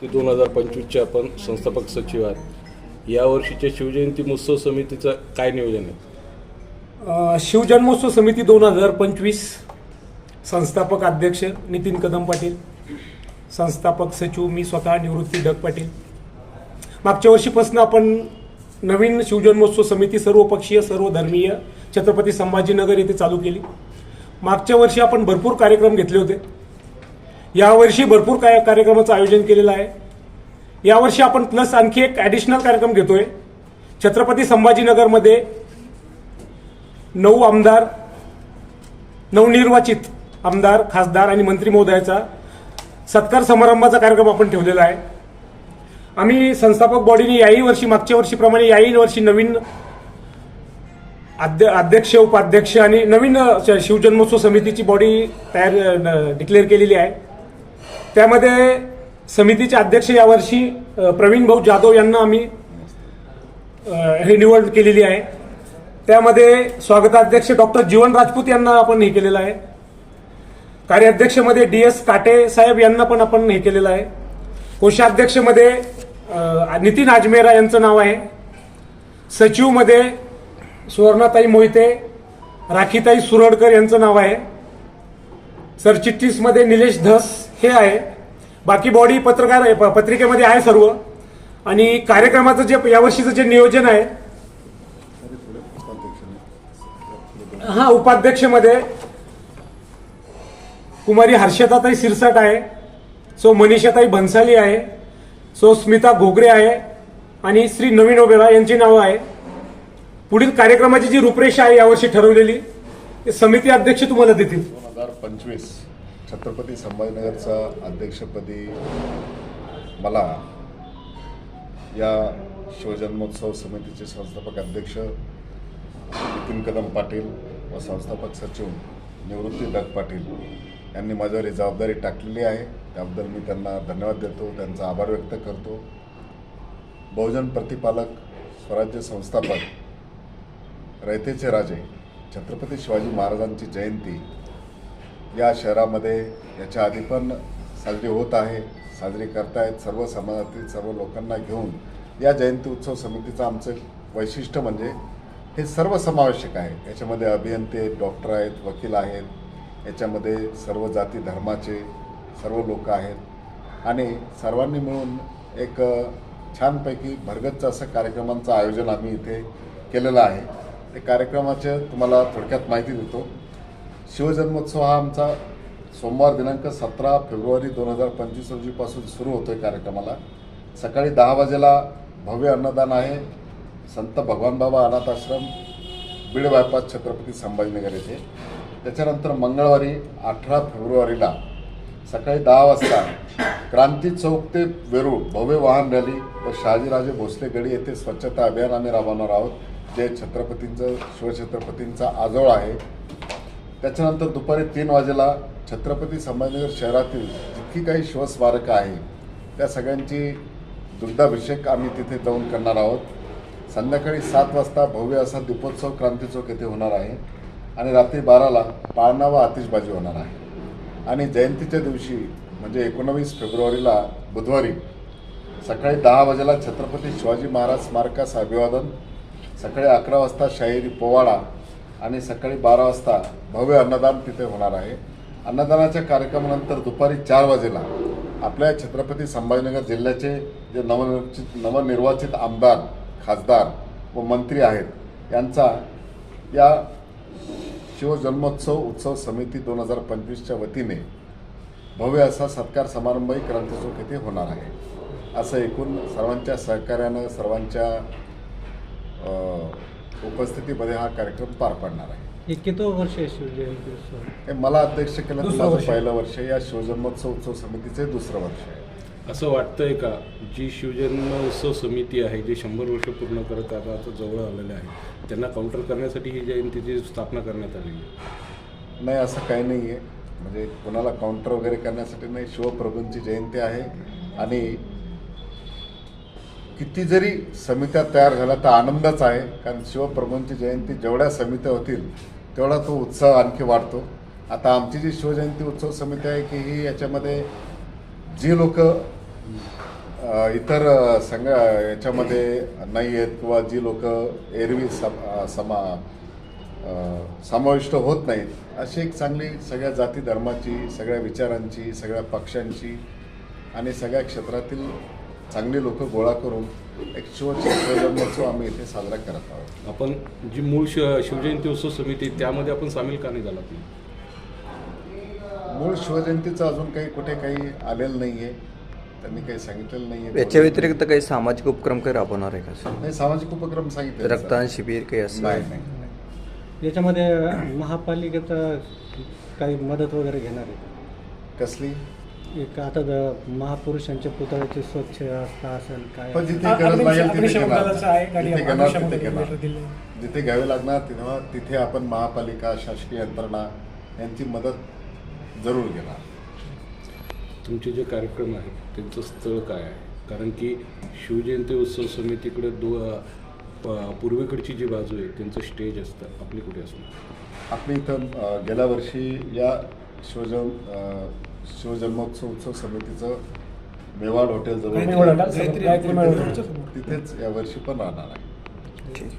ते दोन हजार पंचवीसचे आपण संस्थापक सचिव आहात. यावर्षीच्या शिवजयंती महोत्सव समितीचं काय नियोजन आहे? शिवजन्मोत्सव समिती दोन हजार पंचवीस संस्थापक अध्यक्ष नितीन कदम पाटील संस्थापक सचिव मी स्वतः निवृत्ती ढग पाटील. मागच्या वर्षीपासून आपण नवीन शिवजन्मोत्सव समिती सर्वपक्षीय सर्वधर्मीय छत्रपती संभाजीनगर येथे चालू केली. मागच्या वर्षी आपण भरपूर कार्यक्रम घेतले होते. यावर्षी भरपूर काय कार्यक्रमाचं आयोजन केलेलं आहे. यावर्षी आपण प्लस आणखी एक ॲडिशनल कार्यक्रम घेतोय. छत्रपती संभाजीनगरमध्ये नऊ आमदार नवनिर्वाचित आमदार खासदार आणि मंत्री महोदयाचा सत्कार समारंभाचा कार्यक्रम आपण ठेवलेला आहे. आम्ही संस्थापक बॉडीने याही वर्षी मागच्या वर्षीप्रमाणे याही वर्षी नवीन अध्य अध्यक्ष उपाध्यक्ष आणि नवीन श- शिवजन्मोत्सव समितीची बॉडी तयार डिक्लेअर केलेली आहे. त्यामध्ये समितीचे अध्यक्ष यावर्षी प्रवीण भाऊ जाधव यांना आम्ही हे निवड केलेली आहे. त्यामध्ये स्वागताध्यक्ष डॉक्टर जीवन राजपूत यांना आपण हे केलेलं आहे. कार्याध्यक्षमध्ये डी एस काटे साहेब यांना पण आपण हे केलेलं आहे. कोषाध्यक्षमध्ये नितीन आजमेरा यांचं नाव आहे. सचिवमध्ये सुवर्णाताई मोहिते राखीताई सुरडकर यांचं नाव आहे. सरचिटणीसमध्ये निलेश धस हे आहे. बाकी बॉडी पत्रकार प- पत्रिकेमध्ये आहे सर्व. आणि कार्यक्रमाचं जे यावर्षीचं जे नियोजन आहे हा उपाध्यक्षमध्ये कुमारी हर्षदाताई सिरसाट आहे सो मनीषाताई भन्साली आहे सो स्मिता घोगरे आहे आणि श्री नवीन ओबेरा यांची नावं आहे. पुढील कार्यक्रमाची जी रूपरेषा आहे यावर्षी ठरवलेली समिती अध्यक्ष तुम्हाला देतील. दोन हजार पंचवीस. छत्रपती संभाजीनगरचा अध्यक्षपदी मला या शिवजन्मोत्सव समितीचे संस्थापक अध्यक्ष नितीन कदम पाटील व संस्थापक सचिव निवृत्ती दग पाटील यांनी माझ्यावर ही जबाबदारी टाकलेली आहे. त्याबद्दल मी त्यांना धन्यवाद देतो. त्यांचा आभार व्यक्त करतो. बहुजन प्रतिपालक स्वराज्य संस्थापक रयतेचे राजे छत्रपती शिवाजी महाराजांची जयंती या शहरामध्ये याच्या आधी पण साजरी होत आहे साजरी करतायत सर्व समाजातील सर्व लोकांना घेऊन. या जयंती उत्सव समितीचं आमचं वैशिष्ट्य म्हणजे हे सर्व समावेशक आहे याच्यामध्ये अभियंते डॉक्टर आहेत वकील आहेत. याच्यामध्ये सर्व जाती धर्माचे सर्व लोक आहेत. आणि सर्वांनी मिळून एक छानपैकी भरगच्च असं कार्यक्रमांचं आयोजन आम्ही इथे केलेलं आहे. ते कार्यक्रमाचे तुम्हाला थोडक्यात माहिती देतो. शिवजन्मोत्सव हा आमचा सोमवार दिनांक सतरा फेब्रुवारी दोन हजार पंचवीस रोजीपासून सुरू होतो आहे कार्यक्रमाला. सकाळी दहा वाजेला भव्य अन्नदान आहे. संत भगवान बाबा अनाथ आश्रम बीड बायपास छत्रपती संभाजीनगर येथे. त्याच्यानंतर मंगळवारी अठरा फेब्रुवारीला सकाळी दहा वाजता क्रांती चौक ते वेरूळ भव्य वाहन रॅली व शहाजीराजे भोसले गडी येथे स्वच्छता अभियान आम्ही राबवणार आहोत. जे छत्रपतींचं शिवछत्रपतींचा आजोळ आहे. त्याच्यानंतर दुपारी तीन वाजेला छत्रपती संभाजीनगर शहरातील जितकी काही शिवस्मारकं आहे त्या सगळ्यांची दुग्धाभिषेक आम्ही तिथे जाऊन करणार आहोत. संध्याकाळी सात वाजता भव्य असा दीपोत्सव क्रांती चौक येथे होणार आहे आणि रात्री बाराला पाळणा व आतिषबाजी होणार आहे. आणि जयंतीच्या दिवशी म्हणजे एकोणावीस फेब्रुवारीला बुधवारी सकाळी दहा वाजेला छत्रपती शिवाजी महाराज स्मारकास अभिवादन सकाळी अकरा वाजता शाहिरी पोवाडा आणि सकाळी बारा वाजता भव्य अन्नदान तिथे होणार आहे. अन्नदानाच्या कार्यक्रमानंतर दुपारी चार वाजेला आपल्या छत्रपती संभाजीनगर जिल्ह्याचे जे नवनिर्वाचित नवनिर्वाचित आमदार खासदार व मंत्री आहेत यांचा या शिवजन्मोत्सव उत्सव समिती दोन हजार पंचवीसच्या वतीने भव्य असा सत्कार समारंभही क्रांतीचौक येथे होणार आहे. असं एकूण सर्वांच्या सहकार्यानं सर्वांच्या उपस्थितीमध्ये हा कार्यक्रम पार पडणार आहे. हे किती वर्ष आहे शिवजयंती उत्सव. हे मला अध्यक्ष केलं दुसरं माझं वर्ष. पहिलं वर्ष या शिवजन्मोत्सव उत्सव समितीचे दुसरं वर्ष आहे. असं वाटतंय का? जी शिवजन्म उत्सव समिती आहे जे शंभर वर्ष पूर्ण करत आता आता जवळ आलेले आहे त्यांना काउंटर करण्यासाठी ही जयंतीची स्थापना करण्यात आलेली आहे. नाही असं काही नाही आहे म्हणजे कोणाला काउंटर वगैरे करण्यासाठी नाही. शिवप्रभूंची जयंती आहे आणि किती जरी समित्या तयार झाल्या तर आनंदच आहे. कारण शिवप्रभूंची जयंती जेवढ्या समित्या होतील तेवढा तो उत्साह आणखी वाढतो. आता आमची जी शिवजयंती उत्सव समिती आहे की ही याच्यामध्ये जी लोक इतर संघ याच्यामध्ये नाही आहेत किंवा जी लोक एरवी सम समा समाविष्ट होत नाहीत अशी एक चांगली सगळ्या जाती धर्माची सगळ्या विचारांची सगळ्या पक्षांची आणि सगळ्या क्षेत्रातील चांगली लोक गोळा करून एक शिव शिवजन्मोत्सव आम्ही इथे साजरा करत आहोत. आपण जी मूळ शिव शिवजयंती उत्सव समिती त्यामध्ये आपण सामील का नाही झाला मूळ शिवजयंतीचं अजून काही कुठे काही आलेलं नाही आहे त्यांनी काही सांगितलेलं नाही आहे याच्या व्यतिरिक्त काही सामाजिक उपक्रम काही राबवणार आहे का सर? नाही सामाजिक उपक्रम सांगितले रक्तदान शिबिर काही असं नाही नाही नाही. याच्यामध्ये महापालिकेचा काही मदत वगैरे घेणार आहे? कसली? एक आता महापुरुषांच्या पुतळ्याची स्वच्छ व्यवस्था असेल काय पण जिथे गरज लागेल तिथे अग्निशमन घेणार दलाचं आहे, गाडी जिथे अग्निशमन तिथे दिली घ्यावे लागणार तेव्हा तिथे आपण महापालिका शासकीय यंत्रणा यांची मदत जरूर घेणार. तुमचे जे कार्यक्रम आहेत त्यांचं स्थळ काय आहे? कारण की शिवजयंती उत्सव समितीकडे दो प- पूर्वेकडची जी बाजू आहे त्यांचं स्टेज असतं. आपली कुठे असणार? आपली इथं अ, गेल्या वर्षी या शिवजन अ, शिवजन्मोत्सव उत्सव समितीचं मेवाड हॉटेल जवळ गायत्री मेळ हॉटेलच्या समोर. तिथेच या वर्षी पण राहणार आहे. ठीक.